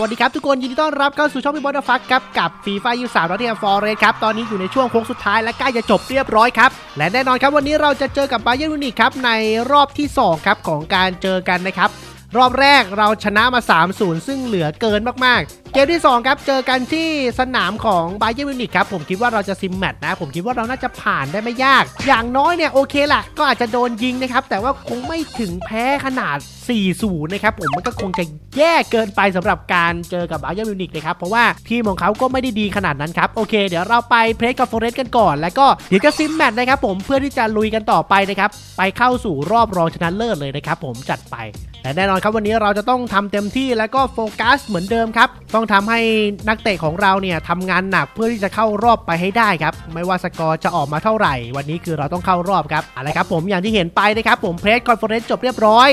วัสดีครับทุกคนยินดีต้อนรับเข้าสู่ช่องพี่บอลฟักครับกับฟีฟ่ายูสามรัตเทียมฟอร์เรสครับตอนนี้อยู่ในช่วงโค้งสุดท้ายและใกล้จะจบเรียบร้อยครับและแน่นอนครับวันนี้เราจะเจอกับไบเยอร์มิวนิกครับในรอบที่2ครับของการเจอกันนะครับ รอบแรกเราชนะมา 3-0 ซึ่งเหลือเกินมากๆ เกมที่ 2 ครับเจอกันที่สนามของไบเยอร์มิวนิกครับผมคิดว่าเราจะซิมแมตช์นะ ผมคิดว่าเราน่าจะผ่านได้ไม่ยาก อย่างน้อยเนี่ยโอเคแหละก็อาจจะโดนยิงนะครับ แต่ว่าคงไม่ถึงแพ้ขนาด 4-0 นะครับผมมันก็คงจะแย่เกินไปสำหรับการเจอกับไบเยอร์มิวนิกนะครับเพราะว่าทีมของเขาก็ไม่ได้ดีขนาดนั้นครับโอเค เดี๋ยวเราไปเพลย์กับโฟเรสกันก่อน แล้วก็เดี๋ยวจะซิมแมตช์นะครับผมเพื่อที่จะลุยกันต่อไปนะครับไปเข้าสู่รอบรองชนะเลิศเลยนะครับผมจัดไป และแน่นอนครับวันนี้เราจะต้องทำเต็มที่แล้วก็โฟกัสเหมือนเดิมครับ ต้องทำให้นักเตะของเราเนี่ยทำงานหนักเพื่อที่จะเข้ารอบไปให้ได้ครับ ไม่ว่าสกอร์จะออกมาเท่าไหร่ วันนี้คือเราต้องเข้ารอบครับอะไรครับผมอย่างที่เห็นไปนะครับผมเพรสคอนเฟอเรนซ์จบเรียบร้อย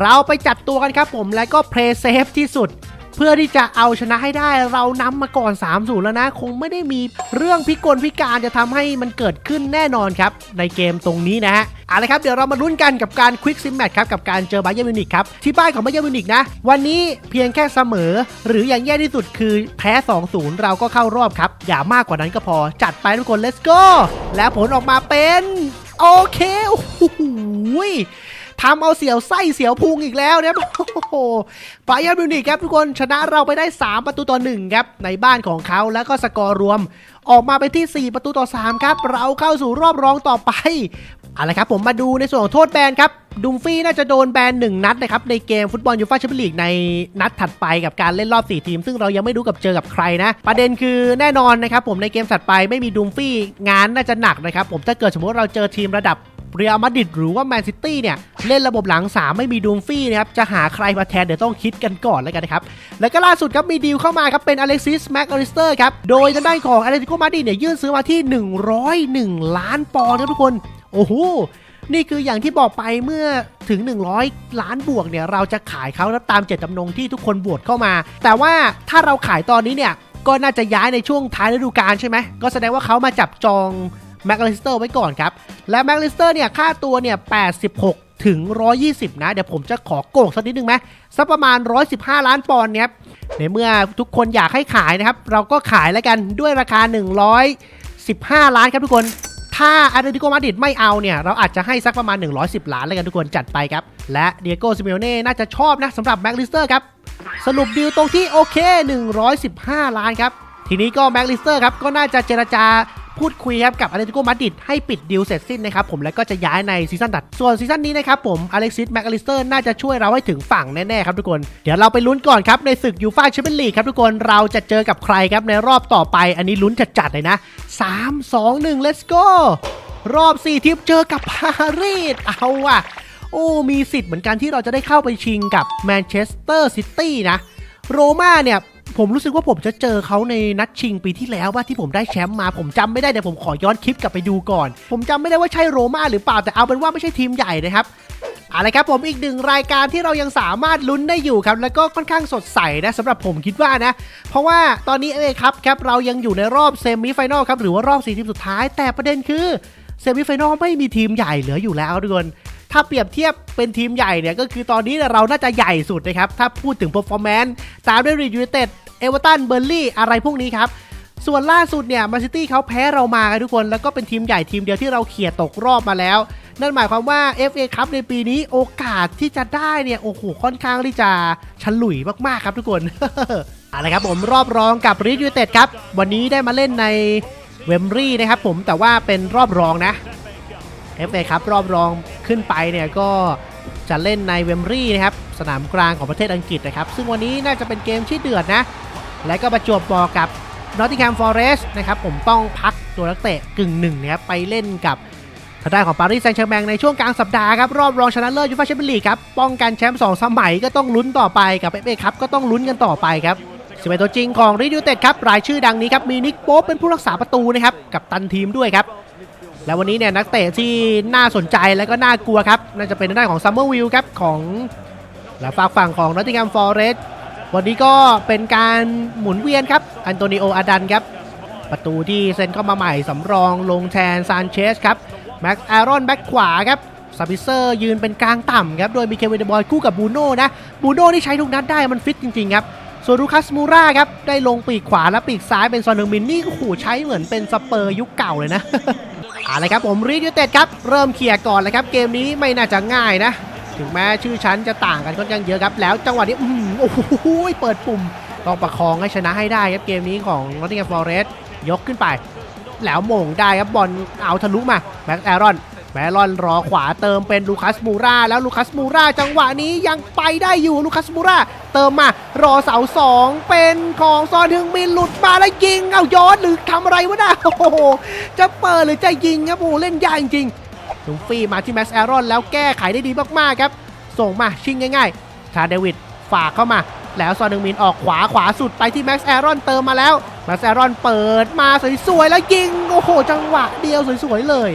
เราไปจัดตัวกันครับผมแล้วก็เพลย์เซฟที่สุด เพื่อที่จะเอาชนะให้ได้เรานำมาก่อน3-0แล้วนะ คงไม่ได้มีเรื่องพิกลพิการจะทำให้มันเกิดขึ้นแน่นอนครับ ในเกมตรงนี้นะฮะเอาละครับ เดี๋ยวเรามาลุ้นกันกับการควิกซิมแมทครับกับการเจอไบเยอร์มิวนิกครับ ที่บ้านของไบเยอร์มิวนิกนะ วันนี้เพียงแค่เสมอ หรืออย่างแย่ที่สุดคือแพ้ 2-0 เราก็เข้ารอบครับ อย่ามากกว่านั้นก็พอจัดไปทุกคน let's go และผลออกมาเป็น โอเคโอ้โห ทำเอาเสียวไส้เสียวพุงอีกแล้วเนี่ยโอ้โหไบเยอร์มิวนิกครับทุกคนชนะเราไปได้ 3 ประตูต่อ1ครับในบ้านของเขาแล้วก็สกอร์รวม ออกมาไปที่ 4 ประตูต่อ 3 ครับ เราเข้าสู่รอบรองต่อไปอาละครับผมมาดูในส่วนของโทษแบนครับดุมฟี่น่าจะโดนแบน1นัดนะครับในเกมฟุตบอลยูฟ่าแชมเปี้ยนลีกในนัดถัดไปกับการเล่นรอบ 4 ทีม ซึ่งเรายังไม่รู้กับเจอกับใครนะ ประเด็นคือแน่นอนนะครับผมในเกมถัดไปไม่มีดุมฟี่งานน่าจะหนักนะครับผมถ้าเกิดสมมติเราเจอทีมระดับ เรียลมาดริดหรือว่าแมนซิตี้เนี่ยเล่นระบบหลัง 3 ไม่มีดูมฟี่นะครับจะหาใครมาแทนเดี๋ยวต้องคิดกันก่อนแล้วกันนะครับ แล้วก็ล่าสุดครับมีดีลเข้ามาครับเป็นอเล็กซิสแม็กอริสเตอร์ครับโดยทางด้านของอเลติโกมาดริดเนี่ยยื่นซื้อมาที่ 101 ล้านปอนด์ครับทุกคน โอ้โหนี่คืออย่างที่บอกไปเมื่อถึง 100 ล้านบวกเนี่ยเราจะขายเขาแล้วตามเจตจำนงที่ทุกคนบวชเข้ามา แต่ว่าถ้าเราขายตอนนี้เนี่ยก็น่าจะย้ายในช่วงท้ายฤดูกาลใช่ไหมก็แสดงว่าเขามาจับจอง แม็กลิสเตอร์ไว้ก่อนครับ และแม็กลิสเตอร์เนี่ยค่าตัวเนี่ย 86 ถึง 120 นะ เดี๋ยวผมจะขอโกงสักนิดนึงไหมสักประมาณ 115 ล้านปอนด์เนี่ยในเมื่อทุกคนอยากให้ขายนะครับ เราก็ขายแล้วกันด้วยราคา 115 ล้านครับทุกคนถ้าอาร์เตติโกมาดิดไม่เอาเนี่ย เราอาจจะให้สักประมาณ 110 ล้านแล้วกันทุกคนจัดไปครับ และเดียโกซิเมโอเน่น่าจะชอบนะสำหรับแม็กลิสเตอร์ครับ สรุปดีลตรงที่โอเค 115 ล้านครับ ทีนี้ก็แม็กลิสเตอร์ครับ ก็น่าจะเจรจา พูดคุยครับกับอ t เลติโกมาดริดให้ปิดดีลเสร็จสิ้นนะครับผมแล้วก็จะย้ายในซีซั่นตัด ส่วนซีซั่นนี้นะครับผมอเล็กซิสแม็กลิสเตอร์น่าจะช่วยเราให้ถึงฝั่งแน่ๆครับทุกคน เดี๋ยวเราไปลุ้นก่อนครับในศึกยูฟ่าแชมเปี้ยนลีกครับทุกคนเราจะเจอกับใครครับในรอบต่อไป อันนี้ลุ้นจัดๆเลยนะ 3 2 1 let's go รอบ4ทีมเจอกับปารีสเอาว่ะโอ้ มีสิทธิ์เหมือนกันที่เราจะได้เข้าไปชิงกับแมนเชสเตอร์ซิตี้นะ โรม่าเนี่ย ผมรู้สึกว่าผมจะเจอเขาในนัดชิงปีที่แล้วว่าที่ผมได้แชมป์มาผมจำไม่ได้เดี๋ยวผมขอย้อนคลิปกลับไปดูก่อน ผมจำไม่ได้ว่าใช่โรม่าหรือเปล่าแต่เอาเป็นว่าไม่ใช่ทีมใหญ่นะครับอาละครับผมอีกหนึ่งรายการที่เรายังสามารถลุ้นได้อยู่ครับแล้วก็ค่อนข้างสดใสนะสำหรับผมคิดว่านะ เพราะว่าตอนนี้เอครับครับเรายังอยู่ในรอบเซมิไฟแนลครับหรือว่ารอบสี่ทีมสุดท้าย แต่ประเด็นคือเซมิไฟแนลไม่มีทีมใหญ่เหลืออยู่แล้วทุกคนถ้าเปรียบเทียบเป็นทีมใหญ่เนี่ยก็คือตอนนี้เราน่าจะใหญ่สุดนะครับถ้าพูดถึง performance ตามด้วยรียูไน เอเวอร์ตัน เบอร์ลี่อะไรพวกนี้ครับส่วนล่าสุดเนี่ยมาซิตี้เขาแพ้เรามาครับทุกคน แล้วก็เป็นทีมใหญ่ทีมเดียวที่เราเขี่ยตกรอบมาแล้ว นั่นหมายความว่า FA ครับในปีนี้โอกาสที่จะได้เนี่ย โอ้โห ค่อนข้างที่จะฉลุยมากๆครับทุกคนอาละครับผมรอบรองกับรียูเต็ดครับ วันนี้ได้มาเล่นในเวมรี่นะครับผมแต่ว่าเป็นรอบรองนะ FA ครับรอบรองขึ้นไปเนี่ยก็จะเล่นในเวมรี่นะครับสนามกลางของประเทศอังกฤษนะครับซึ่งวันนี้น่าจะเป็นเกมที่เดือดนะ และก็ประจวบเหมาะกับ Nottingham Forest นะครับผมต้องพักตัวนักเตะกึ่งหนึ่งนะครับไปเล่นกับทางด้านของปารีสแซงต์แชร์แมงในช่วงกลางสัปดาห์ครับ รอบรองชนะเลิศยูฟ่าแชมเปี้ยนลีกครับ ป้องกันแชมป์2สมัยก็ต้องลุ้นต่อไปกับเอฟเอครับก็ต้องลุ้นกันต่อไปครับสิบเอ็ดตัวจริงของรีดิวเต็ดครับ รายชื่อดังนี้ครับ มีนิกโป๊ปเป็นผู้รักษาประตูนะครับ กับตันทีมด้วยครับ และวันนี้เนี่ยนักเตะที่น่าสนใจและก็น่ากลัวครับน่าจะเป็นทางด้านของซัมเมอร์วิลครับของและฝากฝั่งของนอตติงแฮมฟอเรสต์ วันนี้ก็เป็นการหมุนเวียนครับอันโตนิโออาดันครับ ประตูที่เซ็นเข้ามาใหม่สำรองลงแทนซานเชสครับแม็กซ์แอรอนแบ็กขวาครับซาบิเซอร์ยืนเป็นกลางต่ำครับ โดยมีเควินเดบอยคู่กับบูโน่นะบูโน่นี่ใช้ทุกนัดได้มันฟิตจริง ๆ ครับ ส่วนลูคัสมูราครับ ได้ลงปีกขวาและปีกซ้ายเป็นซอนเดอร์มินนี่โอ้โหใช้เหมือนเป็นสเปอร์ยุคเก่าเลยนะอาละครับผมรีดยูเต็ดครับ เริ่มเคลียร์ก่อนเลยครับ เกมนี้ไม่น่าจะง่ายนะ ถึงแม้ชื่อชั้นจะต่างกันค่อนข้างเยอะครับ แล้วจังหวะนี้อื้อหือโอ้โหเปิดปุ่มต้องประคองให้ชนะให้ได้ครับเกมนี้ของนอตติงแฮมฟอร์เรสต์ยกขึ้นไป แล้วโม่งได้ครับบอลเอาทะลุมาแม็กแอรอนแมรอนรอขวาเติมเป็นลูคัสมูราแล้วลูคัสมูราจังหวะนี้ยังไปได้อยู่ลูคัสมูราเติมมารอเสาสองเป็นของซอนฮึงมินหลุดมาแล้วยิงเอาย้อนหรือทำอะไรวะน่ะโอ้โหจะเปิดหรือจะยิงครับโอ้โหเล่นยากจริง ลุงฟี่มาที่แม็กซ์แอรอนแล้วแก้ไขได้ดีมากๆครับ ส่งมาชิงง่ายๆชาเดวิดฝากเข้ามา แล้วซอนดึงมินออกขวาขวาสุดไปที่แม็กซ์แอรอนเติมมาแล้วแม็กซ์แอรอนเปิดมาสวยๆแล้วยิงโอ้โหจังหวะเดียวสวยๆเลย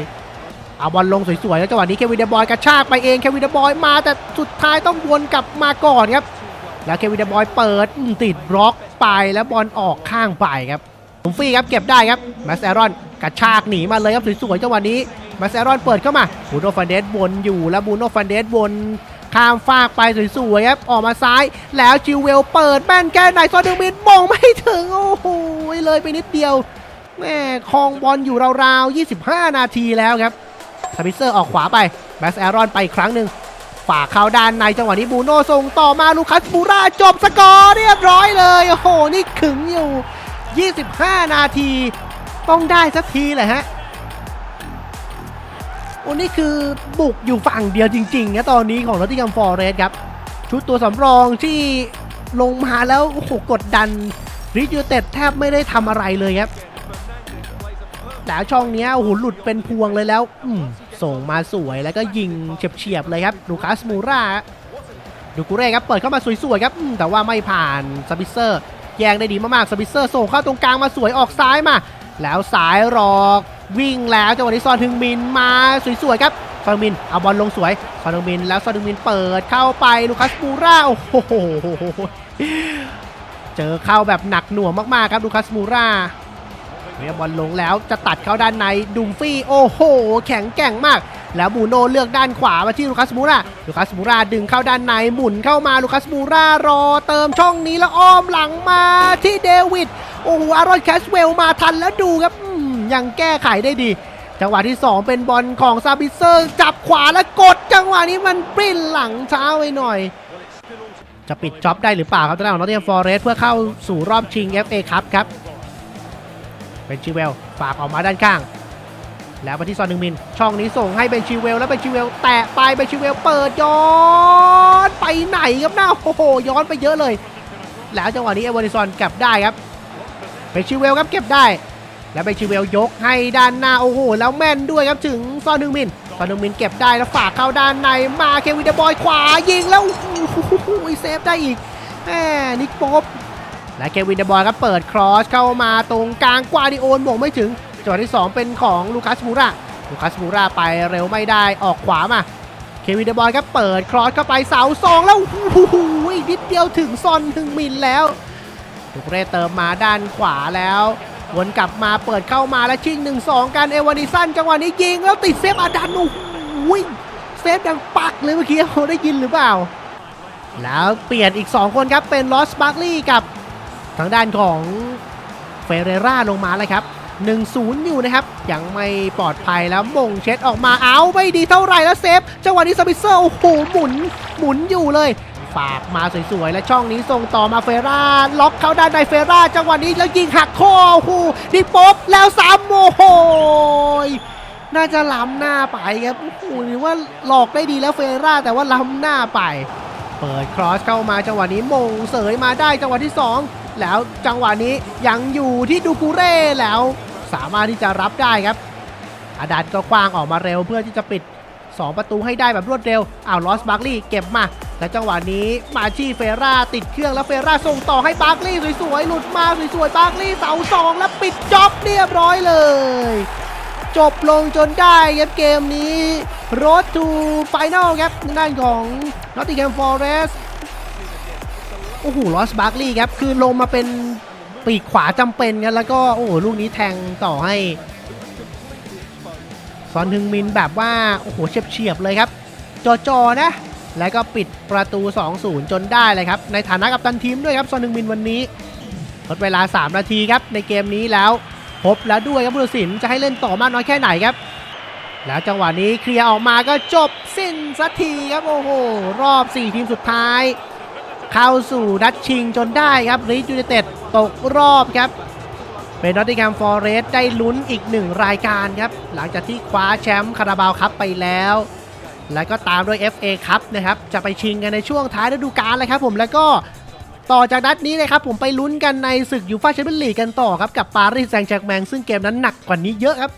เอาบอลลงสวยๆแล้วจังหวะนี้เควินเดบอยกระชากไปเองเควินเดบอยมาแต่สุดท้ายต้องวนกลับมาก่อนครับ แล้วเควินเดบอยเปิดติดบล็อกไปแล้วบอลออกข้างไปครับผมฟรีครับเก็บได้ครับแม็กซ์แอรอนกระชากหนีมาเลยครับสวยๆจังหวะนี้ แม็กซ์แอรอนเปิดเข้ามาบูโนฟันเดสวนอยู่แล้วบูโนฟันเดสวนข้ามฟากไปสวยๆครับออกมาซ้าย แล้วจิวเวลเปิดแม่นแค่ไหนซอนดึงมินมองไม่ถึง โอ้โหเลยไปนิดเดียวแม่คลองบอลอยู่ราวๆ 25 นาทีแล้วครับสปิเซอร์ออกขวาไปแบสแอรอนไปอีกครั้งหนึ่งฝากเข้าด้านในจังหวะนี้บูโน่ส่งต่อมาลูคัสบูราจบสกอร์เรียบร้อยเลย โอ้โห นี่ขึงอยู่ 25 นาที ต้องได้สักทีแหละฮะ โอ้นี่คือบุกอยู่ฝั่งเดียวจริงๆนะตอนนี้ของนอตติง h มฟอร์เรสครับชุดตัวสำรองที่ลงมาแล้วโอ้โหกดดันริยูเต็ดแทบไม่ได้ทำอะไรเลยครับแล้วช่องนี้โอ้โหหลุดเป็นพวงเลยแล้วส่งมาสวยแล้วก็ยิงเฉียบๆเลยครับลูคัสมูราดูกุเร่ครับเปิดเข้ามาสวยๆครับแต่ว่าไม่ผ่านสปิเซอร์แยงได้ดีมากๆสปิเซอร์ส่งเข้าตรงกลางมาสวยออกซ้ายมา แล้วสายรอก วิ่งแล้วจังหวะนี้ซอนทึงมินมาสวยๆครับซอนทึงมินเอาบอลลงสวยซอนทึงมินแล้วซอนทึงมินเปิดเข้าไปลูคัสมูราโอ้โหเจอเข้าแบบหนักหน่วงมากๆครับลูคัสมูราเรียบอลลงแล้วจะตัดเข้าด้านในดุมฟี่โอ้โห แข็งแกร่งมาก แล้วบูโนเลือกด้านขวามาที่ลูคัสมูราลูคัสมูราดึงเข้าด้านในหมุนเข้ามาลูคัสมูรารอเติมช่องนี้แล้วอ้อมหลังมาที่เดวิดโอ้โหอารอนแคชเวลมาทันแล้วดูครับ ยังแก้ไขได้ดี จังหวะที่ 2 เป็นบอลของซาบิเซอร์จับขวาแล้วกด จังหวะนี้มันปริ้นหลังเช้าไปหน่อย จะปิดจ็อบได้หรือเปล่าครับทางด้านของนอตติงฟอร์เรสเพื่อเข้าสู่รอบชิง FA ครับครับ เป็นชิเวลฝากออกมาด้านข้าง แล้วมาที่ซอนหนึ่งมิน ช่องนี้ส่งให้เป็นชิเวล แล้วเป็นชิเวล แตะไปเป็นชิเวลเปิดย้อนไปไหนครับหน้าโอ้โหย้อนไปเยอะเลย แล้วจังหวะนี้เอเวอร์ซอนกลับได้ครับเป็นชิเวลครับเก็บได้ แล้วเป็นชิเวลยกให้ด้านหน้าโอ้โหแล้วแม่นด้วยครับถึงซอนนึงมินซอนนึงมินเก็บได้แล้วฝากเข้าด้านในมาเควินเดบอยขวายิงแล้วโอ้โหเซฟได้อีกแหมนิกป๊อบและเควินเดบอยครับเปิดครอสเข้ามาตรงกลางกวาดิโอนบอกไม่ถึงจังหวะที่ 2 เป็นของลูคัสมูราลูคัสมูราไปเร็วไม่ได้ออกขวามาเควินเดบอยครับเปิดครอสเข้าไปเสาสองแล้วโอ้โหนิดเดียวถึงซอนถึงมินแล้วลูกเรเติมมาด้านขวาแล้ว วนกลับมาเปิดเข้ามาแล้วชิง 1-2 กันเอวานิสันจังหวะนี้ยิงแล้วติดเซฟอาดันโอ้โหเซฟดังปักเลยเมื่อกี้โอ้ได้ยินหรือเปล่า แล้วเปลี่ยนอีก 2 คนครับเป็นลอสบาร์กลีย์กับทางด้านของเฟเรราลงมาเลยครับ 1-0 อยู่นะครับ ยังไม่ปลอดภัยแล้วมงเช็ดออกมาเอาไม่ดีเท่าไหร่แล้วเซฟจังหวะนี้สปิเซอร์โอ้โหหมุนหมุนอยู่เลย ฝากมาสวยๆ และช่องนี้ส่งต่อมาเฟร่า ล็อกเข้าด้านในเฟร่า จังหวะนี้แล้วยิงหักข้อโอ้โหดิป๊บแล้วซ้ำโอ้โหน่าจะล้ำหน้าไปครับโอ้โหหรือว่าหลอกได้ดีแล้วเฟร่า แต่ว่าล้ำหน้าไป เปิดครอสเข้ามาจังหวะนี้มงเสยมาได้จังหวะที่ 2 แล้วจังหวะนี้ยังอยู่ที่ดูกูเร่แล้ว สามารถที่จะรับได้ครับอาดันก็คว้างออกมาเร็วเพื่อที่จะปิด 2 ประตูให้ได้แบบรวดเร็วอ้าวลอสบาร์กลีย์เก็บมาและจังหวะนี้มาชีเฟร่าติดเครื่องแล้วเฟร่าส่งต่อให้บาร์กลีย์สวยๆหลุดมาสวยๆบาร์กลีย์เสาสองแล้วปิดจ็อบเรียบร้อยเลย จบลงจนได้ครับเกมนี้รถทูไฟแนลครับด้านของ Nottingham Forest โอ้โหลอสบาร์กลีย์ครับคือลงมาเป็นปีกขวาจำเป็นกันแล้วก็โอ้โหลูกนี้แทงต่อให้ ซอนฮึงมินแบบว่า โอ้โหเฉียบๆเลยครับจอๆนะ แล้วก็ปิดประตู 2-0 จนได้เลยครับ ในฐานะกัปตันทีมด้วยครับซอนนึงมินวันนี้ลดเวลา 3 นาทีครับในเกมนี้แล้วพบแล้วด้วยครับผู้ตัดสินจะให้เล่นต่อมากน้อยแค่ไหนครับ แล้วจังหวะนี้เคลียร์ออกมาก็จบสิ้นสักทีครับโอ้โหรอบ 4 ทีมสุดท้าย เข้าสู่นัดชิงจนได้ครับรีดยูไนเต็ดตกรอบครับ เป็นนอตติงแฮมฟอร์เรสได้ลุ้นอีกหนึ่งรายการครับ หลังจากที่คว้าแชมป์คาราบาวคัพไปแล้ว แล้วก็ตามด้วย FA ครับนะครับ จะไปชิงกันในช่วงท้ายฤดูกาลเลยครับผมแล้วก็ต่อจากนัดนี้เลยครับผมไปลุ้นกันในศึกยูฟ่าแชมเปี้ยนลีกกันต่อครับ กับปารีสแซงต์แชร์กแมงซึ่งเกมนั้นหนักกว่านี้เยอะครับ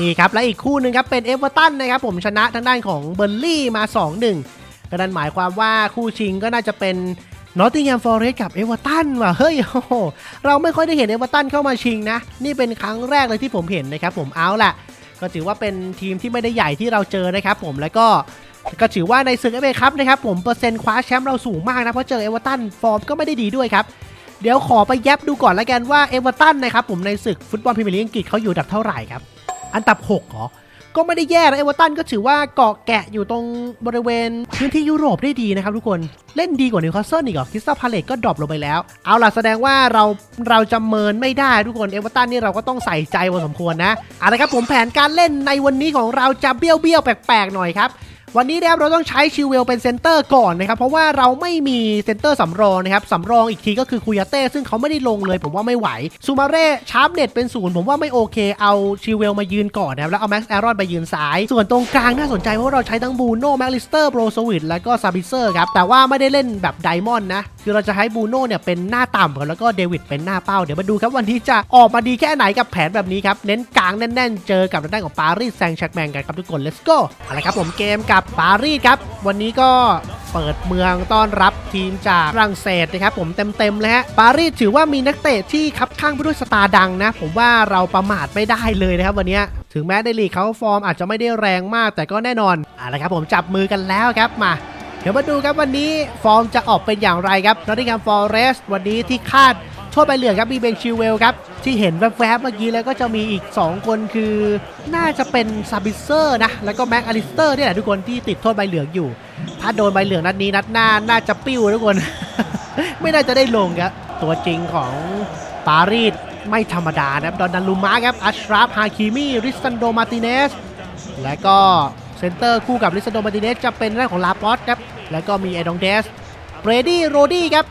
นี่ครับ และอีกคู่หนึ่งครับ เป็นเอเวอร์ตันนะครับผมชนะทางด้านของเบอร์ลี่มา 2-1ก็นั่นหมายความว่าคู่ชิงก็น่าจะเป็น นอตติงแฮมฟอร์เรสต์กับเอเวอร์ตันว่ะ เฮ้ยโอ้โหเราไม่ค่อยได้เห็นเอเวอร์ตันเข้ามาชิงนะ นี่เป็นครั้งแรกเลยที่ผมเห็นนะครับผมเอาล่ะ ก็ถือว่าเป็นทีมที่ไม่ได้ใหญ่ที่เราเจอนะครับผมแล้วก็ก็ถือว่าในศึกเอเอครับนะครับผมเปอร์เซ็นต์คว้าแชมป์เราสูงมากนะ เพราะเจอเอเวอร์ตันฟอร์มก็ไม่ได้ดีด้วยครับ เดี๋ยวขอไปแยบดูก่อนแล้วกันว่าเอเวอร์ตันนะครับผมในศึกฟุตบอลพรีเมียร์ลีกอังกฤษเขาอยู่ดับเท่าไหร่ครับอันดับ6เหรอ ก็ไม่ได้แย่นะเอเวอร์ตันก็ถือว่าเกาะแกะอยู่ตรงบริเวณพื้นที่ยุโรปได้ดีนะครับทุกคนเล่นดีกว่านิวคาสเซิลอีกเหรอคริสตัลพาเลตก็ดรอปลงไปแล้ว เอาล่ะแสดงว่าเราเราจะเมินไม่ได้ทุกคนเอเวอร์ตันนี่เราก็ต้องใส่ใจพอสมควรนะเอาละครับผมแผนการเล่นในวันนี้ของเราจะเบี้ยวเบี้ยวแปลกๆหน่อยครับ วันนี้นะครับเราต้องใช้ชิวเวลเป็นเซนเตอร์ก่อนนะครับ เพราะว่าเราไม่มีเซนเตอร์สำรองนะครับสำรองอีกทีก็คือคุยาเต้ซึ่งเขาไม่ได้ลงเลย ผมว่าไม่ไหวซูมาเร่ชาร์ปเน็ตเป็นศูนย์ผมว่าไม่โอเค เอาชิวเวลมายืนก่อนนะครับแล้วเอาแม็กซ์แอรอนไปยืนซ้าย ส่วนตรงกลางน่าสนใจเพราะาเราใช้ทั้งบูโน่แม็กลิสเตอร์โบรโซวิดแล้วก็ซาบิเซอร์ครับแต่ว่าไม่ได้เล่นแบบไดมอนด์นะคือเราจะให้บูโน่เนี่ยเป็นหน้าต่ำก่อนแล้วก็เดวิดเป็นหน้าเป้าเดี๋ยวมาดูครับวันนี้จะออกมาดีแค่ไหนกับแผนแบบนี้ครับเน้นกลางแน่น ๆ เจอกับด้านของปารีสแซงต์แชร์กแมงกันครับทุกคน let's go อาละครับผมเกมกับปารีสครับ วันนี้ก็เปิดเมืองต้อนรับทีมจากฝรั่งเศสนะครับผมเต็มๆเลยฮะปารีสถือว่ามีนักเตะที่คับข้างไปด้วยสตาร์ดังนะ ผมว่าเราประมาทไม่ได้เลยนะครับวันนี้ถึงแม้ในลีกเขาฟอร์มอาจจะไม่ได้แรงมากแต่ก็แน่นอนเอาละครับผมจับมือกันแล้วครับมาเดี๋ยวมาดูครับวันนี้ฟอร์มจะออกเป็นอย่างไรครับนอตติงแฮมฟอร์เรสต์วันนี้ที่คาด โทษใบเหลืองครับมีเบนชิวเวลครับ ที่เห็นแวบๆเมื่อกี้แล้วก็จะมีอีก 2 คนคือน่าจะเป็นซาบิเซอร์นะ แล้วก็แม็กอลิสเตอร์นี่แหละทุกคนที่ติดโทษใบเหลืองอยู่ ถ้าโดนใบเหลืองนัดนี้นัดหน้าน่าจะปิ้วทุกคน ไม่น่าจะได้ลงครับตัวจริงของปารีสไม่ธรรมดานะครับดอนดันลูมาครับอัชราฟฮาคิมีริสตันโดมาติเนสและก็เซนเตอร์คู่กับลิซาโดมาติเนสจะเป็นเรื่องของลาปอสครับแล้วก็มีเอดองเดสเบรดี้โรดี้ครับ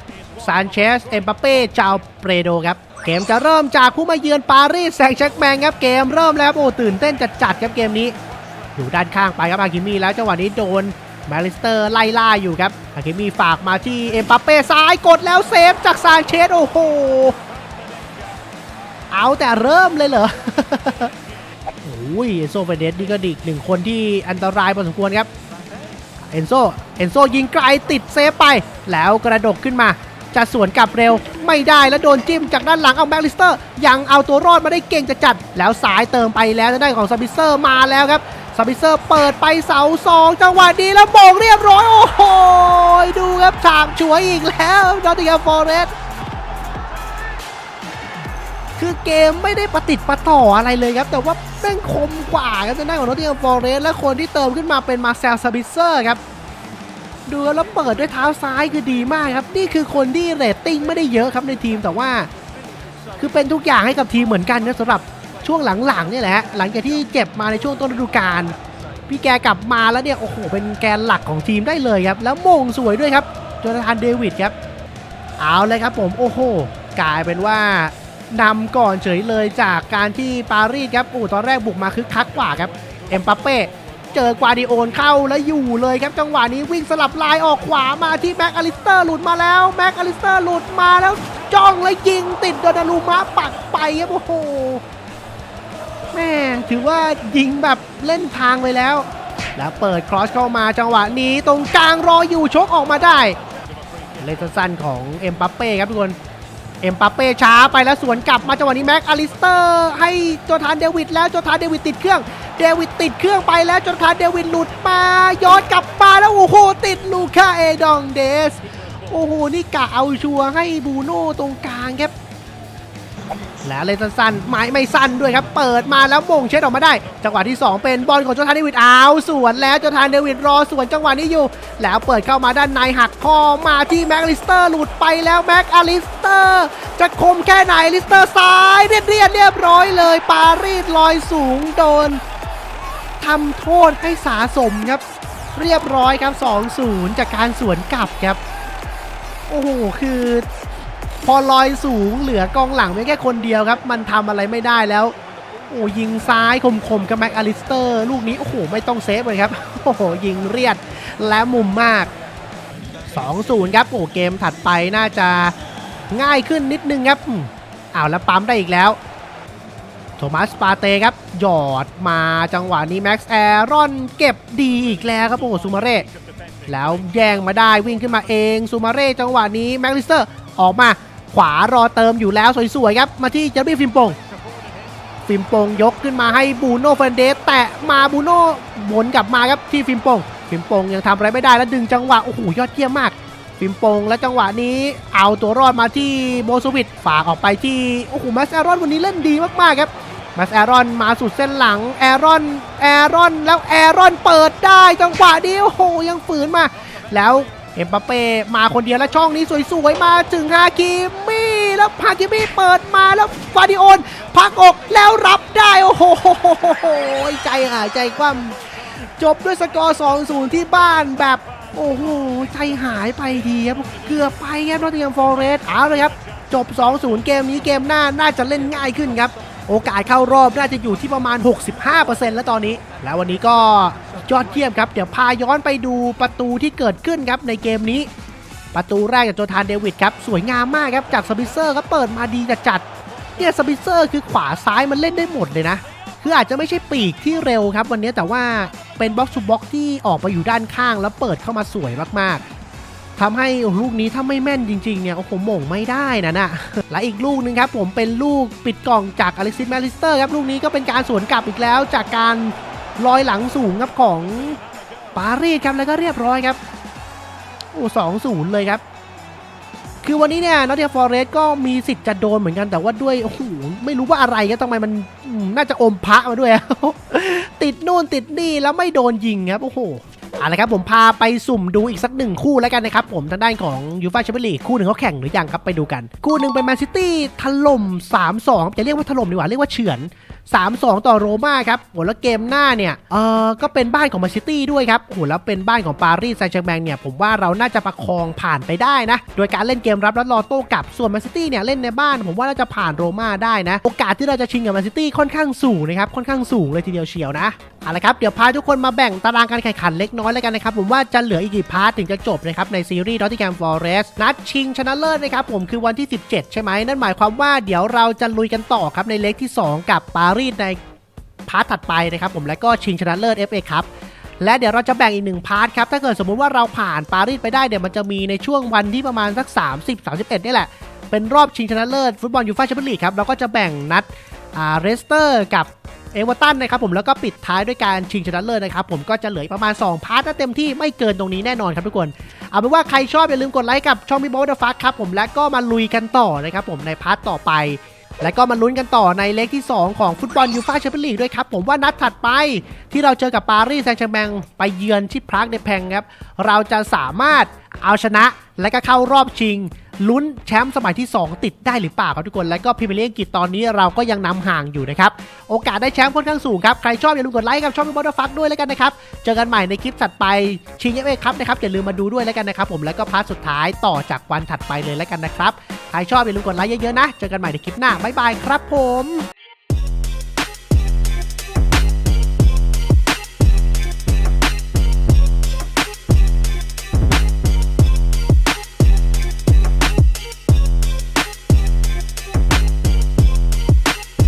ซานเชส เอ็มบัปเป้จาวเปรโดครับ เกมจะเริ่มจากผู้มาเยือนปารีสแซงต์แชร์กแมงครับ เกมเริ่มแล้วโอ้ตื่นเต้นจัดจัดครับเกมนี้ อยู่ด้านข้างไปครับอากิมีแล้วจังหวะนี้โดนแมลิสเตอร์ไล่ล่าอยู่ครับอากิมีฝากมาที่เอ็มบัปเป้ซ้ายกดแล้วเซฟจากซานเชสโอ้โหเอาแต่เริ่มเลยเหรอโอ้ยเอนโซเฟเดสนี่ก็ดีอีกหนึ่งคนที่อันตรายพอสมควรครับ เอนโซ เอนโซยิงไกลติดเซฟไป แล้วกระดกขึ้นมา จะสวนกลับเร็วไม่ได้แล้วโดนจิ้มจากด้านหลังเอาแม็กลิสเตอร์ ยังเอาตัวรอดมาได้เก่งจะจัด แล้วสายเติมไปแล้วทางด้านของซาบิเซอร์มาแล้วครับซาบิเซอร์เปิดไปเสาสองจังหวะดีแล้วโบงเรียบร้อย โอ้โห ดูครับฉาบฉวยอีกแล้วดอตติงแฮมฟอร์เรสคือเกมไม่ได้ประติดประต่ออะไรเลยครับ แต่ว่าแม่งคมกว่าครับทางด้านของนอตติงแฮมฟอร์เรสและคนที่เติมขึ้นมาเป็นมาเซลซาบิเซอร์ครับ ดูแล้วเปิดด้วยเท้าซ้ายคือดีมากครับ นี่คือคนที่เรตติ้งไม่ได้เยอะครับในทีมแต่ว่า คือเป็นทุกอย่างให้กับทีมเหมือนกันนะสำหรับช่วงหลังๆเนี่ยแหละฮะหลังจากที่เจ็บมาในช่วงต้นฤดูกาลพี่แกกลับมาแล้วเนี่ยโอ้โหเป็นแกนหลักของทีมได้เลยครับ แล้วโมงสวยด้วยครับโจนาธานเดวิดครับ เอาเลยครับผมโอ้โหกลายเป็นว่านำก่อนเฉยเลยจากการที่ปารีสครับอู้ตอนแรกบุกมาคึกคักกว่าครับเอ็มปัปเป้ เจอกวาดิโอนเข้าแล้วอยู่เลยครับจังหวะนี้วิ่งสลับลายออกขวามาที่แม็กอลิสเตอร์หลุดมาแล้วแม็กอลิสเตอร์หลุดมาแล้วจ้องแล้วยิงติดโดนารูมะปักไปครับโอ้โหแม่ถือว่ายิงแบบเล่นทางเลยแล้ว แล้วเปิดครอสเข้ามาจังหวะนี้ตรงกลางรออยู่ชกออกมาได้เลนสั้นของเอ็มปัปเป้ครับทุกคนเอ็มปัปเป้ช้าไปแล้วสวนกลับมาจังหวะนี้แม็กอลิสเตอร์ ให้โจทานเดวิดแล้วโจทานเดวิดติดเครื่อง เดวิดติดเครื่องไปแล้วโจทาเดวิดหลุดมาย้อนกลับมาแล้วโอ้โหติดลูค่าเอดองเดส โอ้โหนี่กะเอาชัวร์ให้บูโน่ตรงกลางครับแล้วเลนสั้นๆไม้ไม่สั้นด้วยครับ เปิดมาแล้วมงเช็ดออกมาได้ จังหวะที่ 2 เป็นบอลของโจทานเดวิดเอาวสวนแล้วโจทานเดวิดรอสวนจังหวะนี้อยู่ แล้วเปิดเข้ามาด้านในหักคอมาที่แม็กอลิสเตอร์หลุดไปแล้วแม็กอลิสเตอร์ จะคมแค่ไหนลิสเตอร์ซ้ายเรียบเรียบเรียบร้อยเลย ปารีสลอยสูงโดน ทำโทษให้สาสมครับ เรียบร้อยครับ 2-0 จากการสวนกลับครับ โอ้โห คือ พอลอยสูงเหลือกองหลังไม่แค่คนเดียวครับ มันทำอะไรไม่ได้แล้วโอ้ยิงซ้ายคมๆกับแม็กอลิสเตอร์ ลูกนี้ โอ้โห ไม่ต้องเซฟเลยครับ โอ้โห ยิงเรียดและมุมมาก 2-0 ครับ โอ้เกมถัดไปน่าจะง่ายขึ้นนิดนึงครับอ้าวแล้วปั๊มได้อีกแล้ว โทมัสปาเต้ครับ หยอดมาจังหวะนี้แม็กซ์แอรอนเก็บดีอีกแล้วครับโอ้โหซูมาเร่แล้วแย่งมาได้วิ่งขึ้นมาเองซูมาเร่จังหวะนี้แม็กลิสเตอร์ออกมาขวารอเติมอยู่แล้วสวยๆครับ มาที่เจอร์บี้ฟิมปงฟิมปงยกขึ้นมาให้บูโน่เฟรนเดสแตะมาบูโน่หมุนกลับมาครับที่ฟิมปงฟิมปงยังทำอะไรไม่ได้แล้วดึงจังหวะโอ้โหยอดเยี่ยมมากฟิมปงและจังหวะนี้เอาตัวรอดมาที่โบสวิตฝากออกไปที่โอ้โหแมัสแอรอนวันนี้เล่นดีมากๆครับ มัสแอรอนมาสุดเส้นหลังแอรอนแอรอนแล้วแอรอนเปิดได้จังหวะนี้โอ้โหยังฝืนมา แล้วเอ็มบัปเป้มาคนเดียวแล้วช่องนี้สวยๆมาถึงฮาคิมี่ แล้วฮาคิมี่เปิดมาแล้วฟาดิโอนพักอกแล้วรับได้โอ้โหใจหายใจคว่ำจบด้วยสกอร์2-0 ที่บ้านแบบโอ้โห ใจหายไปทีครับ เกือบไปครับนอตติงแฮมฟอร์เรสเอาเลยครับ จบ 2-0 เกมนี้เกมหน้าน่าจะเล่นง่ายขึ้นครับ โอกาสเข้ารอบน่าจะอยู่ที่ประมาณ 65%แล้วตอนนี้ แล้ววันนี้ก็ยอดเยี่ยมครับ เดี๋ยวพาย้อนไปดูประตูที่เกิดขึ้นครับในเกมนี้ ประตูแรกจากโจทานเดวิดครับ สวยงามมากครับ จากสปิเซอร์ครับเปิดมาดีจัดจัดเนี่ยสปิเซอร์คือขวาซ้ายมันเล่นได้หมดเลยนะ คืออาจจะไม่ใช่ปีกที่เร็วครับ วันนี้แต่ว่าเป็นบ็อกซ์ทูบ็อกที่ออกมาอยู่ด้านข้างแล้วเปิดเข้ามาสวยมากๆ ทำให้ลูกนี้ถ้าไม่แม่นจริงๆเนี่ยโอ้โหม่งไม่ได้นะน่ะและอีกลูกหนึ่งครับผมเป็นลูกปิดกล่องจากอเล็กซิสแมลิสเตอร์ครับลูกนี้ก็เป็นการสวนกลับอีกแล้ว จากการลอยหลังสูงครับของปารีสครับแล้วก็เรียบร้อยครับโอ้สองศูนย์เลยครับ คือวันนี้เนี่ยนอตเทียฟอร์เรสก็มีสิทธิ์จะโดนเหมือนกันแต่ว่าด้วยโอ้โหไม่รู้ว่าอะไรครับทำไมมันน่าจะอมพระมาด้วย ติดนู่นติดนี่แล้วไม่โดนยิงครับโอ้โห เอาละครับผมพาไปสุ่มดูอีกสักหนึ่งคู่แล้วกันนะครับผมทางด้านของยูฟ่าแชมเปี้ยนลีกคู่หนึ่งเขาแข่งหรือยังครับไปดูกัน คู่หนึ่งเป็นแมนซิตี้ถล่ม3-2จะเรียกว่าถล่มดีกว่าเรียกว่าเฉือน3-2 ต่อโรม่าครับโหแล้วเกมหน้าเนี่ยเออก็เป็นบ้านของมนซิตี้ด้วยครับโหแล้วเป็นบ้านของปารีสแซงต์แชร์แมงเนี่ยผมว่าเราน่าจะประคองผ่านไปได้นะ โดยการเล่นเกมรับแล้วรอโต้กลับส่วนมนซิตี้เนี่ยเล่นในบ้าน ผมว่าน่าจะผ่านโรม่าได้นะ โอกาสที่เราจะชิงกับมนซิตี้ค่อนข้างสูงนะครับค่อนข้างสูงเลยทีเดียวเชียวนะเอาละครับเดี๋ยวพาทุกคนมาแบ่งตารางการแข่งขันเล็กน้อยแล้วกันนะครับผมว่าจะเหลืออีกกี่พาร์ทถึงจะจบนะครับในซีรีส์ Nottingham Forest นัดชิงชนะเลิศนะครับผมคือวันที่ 17 ใช่ไหมนั่นหมายความว่าเดี๋ยวเราจะลุยกันต่อครับในเล็กที่ 2 กับปารีสในพาร์ทถัดไปนะครับผมแล้วก็ชิงชนะเลิศ FA ครับและเดี๋ยวเราจะแบ่งอีกหนึ่งพาร์ทครับ ถ้าเกิดสมมุติว่าเราผ่านปารีสไปได้เดี๋ยวมันจะมีในช่วงวันที่ประมาณสัก 30 31 นี่แหละ เป็นรอบชิงชนะเลิศฟุตบอลยูฟ่าแชมเปี้ยนลีกครับ เราก็จะแบ่งนัดอ่าเรสเตอร์กับเอเวอร์ตันนะครับผมแล้วก็ปิดท้ายด้วยการชิงชนะเลิศนะครับผมก็จะเหลือประมาณ 2 พาร์ทนะเต็มที่ไม่เกินตรงนี้แน่นอนครับทุกคน เอาเป็นว่าใครชอบอย่าลืมกดไลค์กับช่องพี่บอสเดอะฟักครับผมและก็มาลุยกันต่อนะครับผมในพาร์ทต่อไป และก็มาลุ้นกันต่อในเล็กที่ 2 ของฟุตบอลยูฟ่าแชมเปี้ยนลีกด้วยครับ ผมว่านัดถัดไปที่เราเจอกับปารีสแซงต์แชร์แมงไปเยือนที่พรากเดแพงครับ เราจะสามารถเอาชนะและก็เข้ารอบชิง ลุ้นแชมป์สมัยที่ 2 ติดได้หรือเปล่าครับทุกคน และก็พรีเมียร์ลีกอังกฤษตอนนี้เราก็ยังนำห่างอยู่นะครับ โอกาสได้แชมป์ค่อนข้างสูงครับ ใครชอบอย่าลืมกดไลค์กับช่องพี่บอลฟักด้วยแล้วกันนะครับ เจอกันใหม่ในคลิปถัดไปชิงเอฟเอครับนะครับอย่าลืมมาดูด้วยแล้วกันนะครับผมแล้วก็พาร์ทสุดท้ายต่อจากวันถัดไปเลยแล้วกันนะครับใครชอบอย่าลืมกดไลค์เยอะๆนะ เจอกันใหม่ในคลิปหน้าบ๊ายบายครับผม